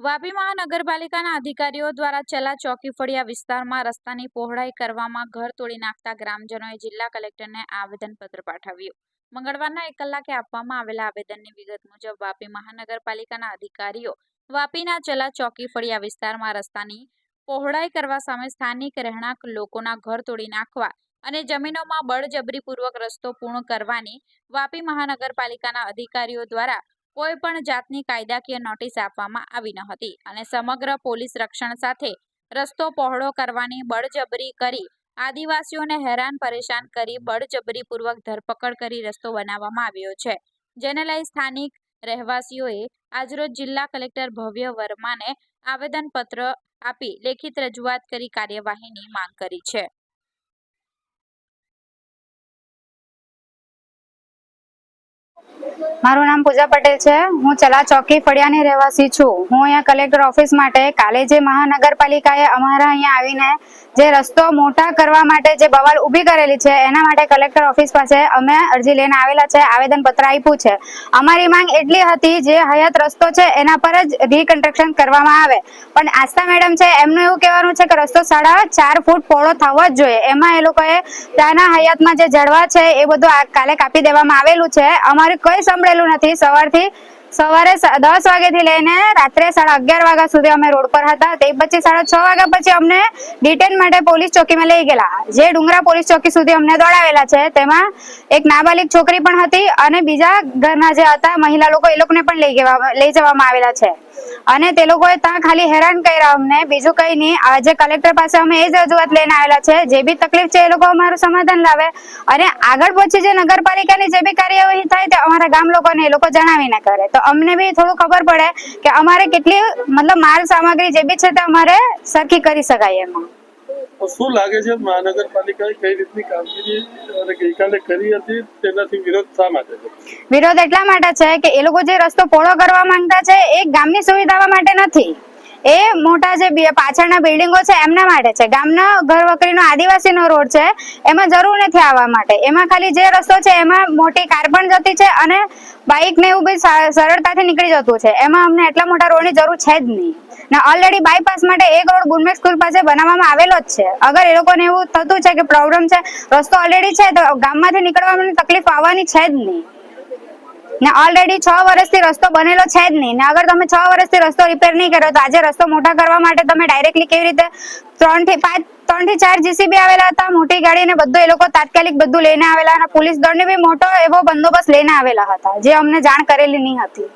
વાપી મહાનગરપાલિકાના અધિકારીઓ દ્વારા ચલા ચોકી ફળિયા વિસ્તારમાં રસ્તાની પહોળાઈ કરવામાં ઘર તોડી નાખતા ગ્રામજનોએ જિલ્લા કલેક્ટરને આવેદનપત્ર પાઠવ્યું. મંગળવારના એક કલાકે આપવામાં આવેલા આવેદનની વિગત મુજબ વાપી મહાનગરપાલિકાના અધિકારીઓ વાપીના ચલા ચોકી ફળિયા વિસ્તારમાં રસ્તાની પહોળાઈ કરવા સામે સ્થાનિક રહેણાંક લોકોના ઘર તોડી નાખવા અને જમીનોમાં બળજબરીપૂર્વક રસ્તો પૂર્ણ કરવાની વાપી મહાનગરપાલિકાના અધિકારીઓ દ્વારા કોઈ પણ જાતની કાયદાકીય નોટિસ આપવામાં આવી ન હતી અને સમગ્ર પોલીસ રક્ષણ સાથે રસ્તો પહોળો કરવાની બળજબરી કરી, આદિવાસીઓને હેરાન પરેશાન કરી, બળજબરીપૂર્વક ધરપકડ કરી રસ્તો બનાવવામાં આવ્યો છે. જેને લઈ સ્થાનિક રહેવાસીઓએ આજરોજ જિલ્લા કલેક્ટર ભવ્ય વર્માને આવેદનપત્ર આપી લેખિત રજૂઆત કરી કાર્યવાહીની માંગ કરી છે. મારું નામ પૂજા પટેલ છે. હું ચલા ચોકી ફળિયાની રહેવાસી છું. હું અહીંયા કલેક્ટર ઓફિસ માટે કાલે જે મહાનગરપાલિકાએ અમારા અહીંયા આવીને જે રસ્તો મોટા કરવા માટે જે બવાલ ઊભી કરેલી છે, એના માટે કલેક્ટર ઓફિસ પાસે અમે અરજી લઈને આવેલા છે આવેદન પત્ર આપ્યું છે. અમારી માંગ એટલી હતી જે હયાત રસ્તો છે, એના પર જ રીકન્સ્ટ્રક્શન કરવામાં આવે. પણ આસ્થા મેડમ છે, એમનું એવું કહેવાનું છે કે રસ્તો સાડા ચાર ફૂટ પહોળો થવો જ જોઈએ. એમાં એ લોકોએ ત્યાંના હયાતમાં જે ઝડવા છે, એ બધું કાલે કાપી દેવામાં આવેલું છે. અમારે કઈ સંભળેલું નથી. સવારથી સવારે દસ વાગ્યાથી લઈને રાત્રે સાડા અગિયાર વાગ્યા સુધી અમે રોડ પર હતા. તે પછી સાડા છ વાગ્યા પછી અમને ડિટેન માટે પોલીસ ચોકીમાં લઈ ગયેલા. જે ડુંગરા પોલીસ ચોકી સુધી અમને દોડાવેલા છે, તેમાં એક નાબાલિક છોકરી પણ હતી અને બીજા ઘરના જે હતા, મહિલા લોકો, એ લોકોને પણ લઈ ગયા લઈ જવામાં આવેલા છે. અને તે લોકોએ ત્યાં ખાલી હેરાન કર્યા અમને. બીજું કઈ નહીં. આજે કલેક્ટર પાસે અમે એ જ રજૂઆત લઈને આવેલા છે. જે બી તકલીફ છે એ લોકો અમારું સમાધાન લાવે. અને આગળ પછી જે નગરપાલિકાની જે બી કાર્યવાહી થાય તે અમારા ગામ લોકોને એ લોકો જણાવીને કરે. તો અમને બી થોડું ખબર પડે કે અમારે કેટલી, મતલબ માલ સામગ્રી જે બી છે તે અમારે સરખી કરી શકાય એમાં. શું લાગે છે મહાનગરપાલિકાએ કઈ રીતની કામગીરી અને ગઈકાલે કરી હતી? તેનાથી વિરોધ શા માટે વિરોધ એટલા માટે છે કે એ લોકો જે રસ્તો પહોળો કરવા માંગતા છે એ ગામની સુવિધા માટે નથી. એ મોટા જે પાછળના બિલ્ડિંગો છે, એમના માટે છે. ગામના ઘર વકરીનો આદિવાસીનો રોડ છે, એમાં જરૂર નથી આવવા માટે. એમાં ખાલી જે રસ્તો છે, એમાં મોટી કાર પણ જતી છે અને બાઇક ને એવું બી સરળતાથી નીકળી જતું છે. એમાં અમને એટલા મોટા રોડની જરૂર છે જ નહીં. ને ઓલરેડી બાયપાસ માટે એક રોડ ગુરમેક સ્કૂલ પાસે બનાવવામાં આવેલો જ છે. અગર એ લોકોને એવું થતું છે કે પ્રોબ્લેમ છે, રસ્તો ઓલરેડી છે, તો ગામમાંથી નીકળવાની તકલીફ આવવાની છે જ નહીં. ને ઓલરેડી છ વર્ષથી રસ્તો બનેલો છે જ નહીં. ને અગર તમે છ વર્ષથી રસ્તો રિપેર નહીં કર્યો, તો આજે રસ્તો મોટા કરવા માટે તમે ડાયરેક્ટલી કેવી રીતે ત્રણથી પાંચ ત્રણથી ચાર જીસીબી આવેલા હતા, મોટી ગાડી ને બધું એ લોકો તાત્કાલિક બધું લઈને આવેલા અને પોલીસ દળને બી મોટો એવો બંદોબસ્ત લઈને આવેલા હતા, જે અમને જાણ કરેલી નહીં હતી.